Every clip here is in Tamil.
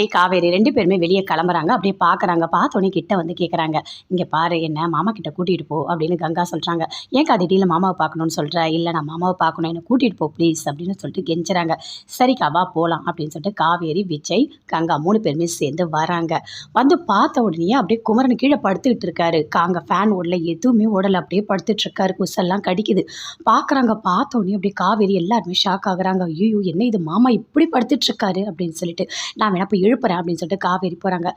ஏய் காவேரி ரெண்டு பேருமே வெளியே கிளம்புறாங்க. அப்படியே பார்க்குறாங்க பார்த்தோன்னே கிட்ட வந்து கேட்குறாங்க இங்கே பாரு என்ன மாமா கிட்ட கூட்டிகிட்டு போ அப்படின்னு கங்கா சொல்கிறாங்க ஏன் காதிட்டியில் மாமாவை பார்க்கணும்னு சொல்கிற இல்லை நான் மாமாவை பார்க்கணும். என்னை கூட்டிகிட்டு போ ப்ளீஸ் அப்படின்னு சொல்லிட்டு கெஞ்சுறாங்க. சரிக்கா வா போகலாம் அப்படின்னு சொல்லிட்டு காவேரி விஜய் கங்கா மூணு பேருமே சேர்ந்து வராங்க. வந்து பார்த்த உடனே அப்படியே குமரன் கீழே படுத்துக்கிட்டு இருக்காரு. அங்கே ஃபேன் ஓடல எதுவுமே ஓடலை. அப்படியே படுத்துட்டு இருக்காரு. குசெல்லாம் கடிக்குது. பார்க்குறாங்க பார்த்தோன்னே அப்படியே காவேரி எல்லாருமே ஷாக் ஆகுறாங்க. ஐயோ என்ன இது? மாமா இப்படி படுத்துட்டு இருக்காரு அப்படின்னு சொல்லிட்டு. நான் வேணா போய் எழுப்புறேன் அப்படின்னு சொல்லிட்டு காவேரி போகிறாங்க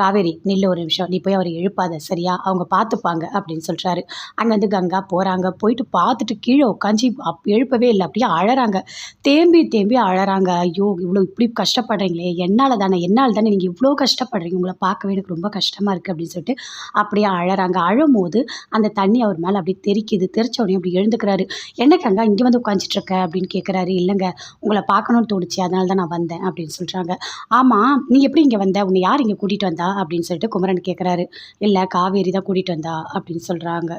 காவேரி நில்லு ஒரு நிமிஷம். நீ போய் அவரை எழுப்பாத சரியா? அவங்க பார்த்துப்பாங்க அப்படின்னு சொல்கிறாரு அங்கேருந்து கங்கா போகிறாங்க போயிட்டு பார்த்துட்டு கீழே உட்காந்து அப் எழுப்பவே இல்லை. அப்படியே அழறாங்க. தேம்பி தேம்பி அழறாங்க. ஐயோ இவ்வளோ இப்படி கஷ்டப்படுறீங்களே. என்னால் தானே? என்னால் தானே? நீங்கள் இவ்வளோ கஷ்டப்படுறீங்க. உங்களை பார்க்கவே எனக்கு ரொம்ப கஷ்டமாக இருக்குது அப்படின்னு சொல்லிட்டு அப்படியே அழறாங்க. அழும்போது அந்த தண்ணி அவர் மேலே அப்படியே தெரிக்குது. தெரிச்ச உடனே அப்படி எழுந்துக்கிறாரு. என்ன கங்கா இங்கே வந்து உட்காந்துட்டு இருக்க? அப்படின்னு கேட்குறாரு இல்லைங்க. உங்களை பார்க்கணும்னு தோணுச்சு. அதனால தான் நான் வந்தேன். அப்படின்னு சொல்கிறாங்க ஆமாம் நீ எப்படி இங்கே வந்த? உன்னை யார் இங்கே கூட்டிகிட்டு வந்தா? அப்படின்னு சொல்லிட்டு குமரன் கேட்குறாரு இல்லை காவேரி தான் கூட்டிகிட்டு வந்தா அப்படின்னு சொல்கிறாங்க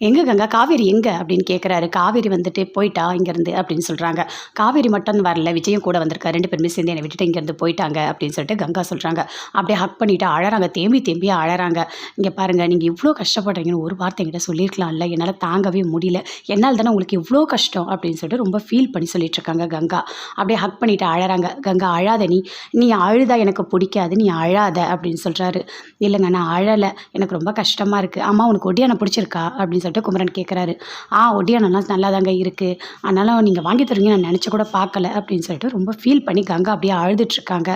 எங்கே கங்கா? காவேரி எங்கே? அப்படின்னு கேட்குறாரு காவேரி வந்துட்டு போயிட்டா இங்கேருந்து அப்படின்னு சொல்கிறாங்க காவேரி மட்டும் வரல விஜயம் கூட வந்திருக்கா ரெண்டு பேருமே சேர்ந்து என்னை விட்டுட்டு இங்கேருந்து போயிட்டாங்க அப்படின்னு சொல்லிட்டு கங்கா சொல்கிறாங்க அப்படியே ஹக் பண்ணிவிட்டு அழறாங்க. தேம்பி தேம்பி அழறாங்க. இங்கே பாருங்கள் நீங்கள் இவ்வளோ கஷ்டப்படுறீங்கன்னு ஒரு வார்த்தை என்கிட்ட சொல்லியிருக்கலாம்ல. என்னால் தாங்கவே முடியல. என்னால் தானே உங்களுக்கு இவ்வளோ கஷ்டம் அப்படின்னு சொல்லிட்டு ரொம்ப ஃபீல் பண்ணி சொல்லிட்டு இருக்காங்க கங்கா. அப்படியே ஹக் பண்ணிவிட்டு அழறாங்க. கங்கா அழாத நீ. நீ அழுதா எனக்கு பிடிக்காது. நீ அழாத அப்படின்னு சொல்கிறாரு இல்லைங்க நான் அழலை. எனக்கு ரொம்ப கஷ்டமாக இருக்குது அம்மா உனக்கு ஒட்டியான பிடிச்சிருக்கா? அப்படின்னு சொல்லிட்டு குமரன் கேட்குறாரு ஆ ஒடியானம்லாம் நல்லா தாங்க இருக்குது அதனால் நீங்கள் வாங்கி தருவீங்க நான் நினச்சி கூட பார்க்கல அப்படின்னு சொல்லிட்டு ரொம்ப ஃபீல் பண்ணி கங்கா அப்படியே அழுதுட்ருக்காங்க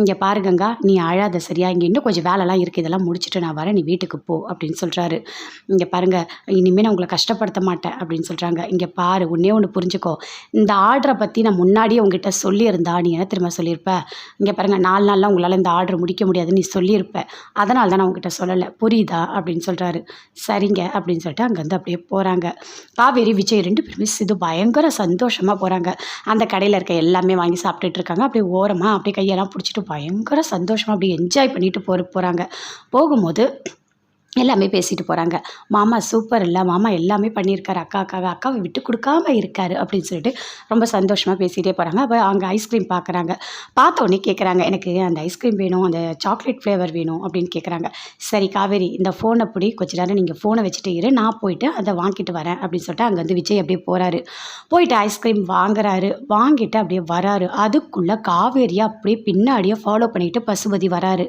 இங்கே பாரு கங்கா நீ அழாத சரியா? இங்கே இன்னும் கொஞ்சம் வேலைலாம் இருக்குது இதெல்லாம் முடிச்சுட்டு நான் வரேன் நீ வீட்டுக்கு போ அப்படின்னு சொல்கிறாரு இங்கே பாருங்கள் இனிமேல் நான் உங்களை கஷ்டப்படுத்த மாட்டேன் அப்படின்னு சொல்கிறாங்க இங்கே பாரு உன்னே ஒன்று புரிஞ்சுக்கோ. இந்த ஆர்டரை பற்றி நான் முன்னாடியே உங்ககிட்ட சொல்லியிருந்தா நீ என்ன திரும்ப சொல்லியிருப்ப? இங்கே பாருங்கள் நாலு நாளில் உங்களால் இந்த ஆர்டர் முடிக்க முடியாதுன்னு நீ சொல்லியிருப்ப. அதனால தான் நான் உங்ககிட்ட சொல்லலை. புரியுதா? அப்படின்னு சொல்கிறாரு சரிங்க அப்படின்னு சொல்லிட்டு அங்கே அப்படியே போகிறாங்க காவேரி விஜய் ரெண்டு பேருமே இது பயங்கர சந்தோஷமாக போகிறாங்க அந்த கடையில் இருக்க எல்லாமே வாங்கி சாப்பிட்டுட்டு இருக்காங்க. அப்படியே ஓரமாக அப்படியே கையெல்லாம் பிடிச்சிட்டு பயங்கர சந்தோஷமாக அப்படியே என்ஜாய் பண்ணிட்டு போகிற போகிறாங்க போகும்போது எல்லாமே பேசிட்டு போகிறாங்க மாமா சூப்பர் இல்லை. மாமா எல்லாமே பண்ணியிருக்காரு அக்கா அக்காவை அக்காவை விட்டு கொடுக்காம இருக்காரு. அப்படின்னு சொல்லிட்டு ரொம்ப சந்தோஷமாக பேசிகிட்டே போகிறாங்க அப்போ அங்கே ஐஸ்கிரீம் பார்க்குறாங்க பார்த்தோன்னே கேட்குறாங்க எனக்கு அந்த ஐஸ்கிரீம் வேணும். அந்த சாக்லேட் ஃப்ளேவர் வேணும். அப்படின்னு கேட்குறாங்க சரி காவேரி இந்த ஃபோனை பிடி. கொஞ்ச நேரம் நீங்கள் ஃபோனை வச்சுட்டு இரு. நான் போயிட்டு அதை வாங்கிட்டு வரேன். அப்படின்னு சொல்லிட்டு அங்கே வந்து விஜய் அப்படியே போகிறாரு போயிட்டு ஐஸ்கிரீம் வாங்குறாரு. வாங்கிட்டு அப்படியே வராரு. அதுக்குள்ளே காவேரியை அப்படியே பின்னாடியே ஃபாலோ பண்ணிட்டு பசுபதி வராரு.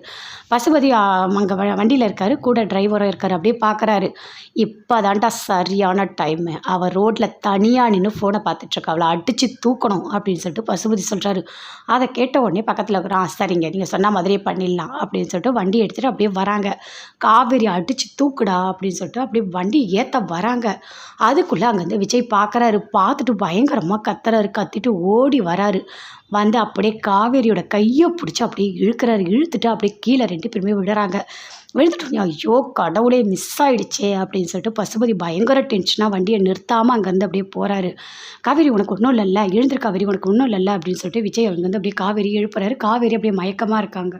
பசுபதி அங்கே வண்டியில் இருக்காரு. கூட டிரைவர் போகிற இருக்கார். அப்படியே பார்க்குறாரு இப்போ தான்டா சரியான டைமு அவள் ரோட்டில் தனியாக நின்று ஃபோனை பார்த்துட்ருக்கா அவளை அடித்து தூக்கணும் அப்படின்னு சொல்லிட்டு பசுபதி சொல்கிறாரு அதை கேட்ட உடனே பக்கத்தில் இருக்கிறான் சரிங்க. நீங்கள் சொன்ன மாதிரியே பண்ணிடலாம் அப்படின்னு சொல்லிட்டு வண்டி எடுத்துகிட்டு அப்படியே வராங்க. காவேரி அடித்து தூக்குடா அப்படின்னு சொல்லிட்டு அப்படியே வண்டி ஏற்ற வராங்க. அதுக்குள்ளே அங்கேருந்து விஜய் பார்க்குறாரு பார்த்துட்டு பயங்கரமாக கத்துறாரு. கத்திட்டு ஓடி வராரு. வந்து அப்படியே காவேரியோட கையை பிடிச்சி அப்படியே இழுக்கிறாரு. இழுத்துட்டு அப்படியே கீழே ரெண்டு பேருமே விடுறாங்க விழுந்துட்டு ஐயோ கடவுளே மிஸ் ஆகிடுச்சே அப்படின்னு சொல்லிட்டு பசுபதி பயங்கர டென்ஷனாக வண்டியை நிறுத்தாமல் அங்கேருந்து அப்படியே போகிறாரு காவேரி உனக்கு ஒன்றும் இல்லைல்ல? எழுந்திரு காவேரி உனக்கு ஒன்றும் இல்லைல்ல? அப்படின்னு சொல்லிட்டு விஜய் அங்கேருந்து அப்படியே காவேரி எழுப்புறாரு. காவேரி அப்படியே மயக்கமாக இருக்காங்க.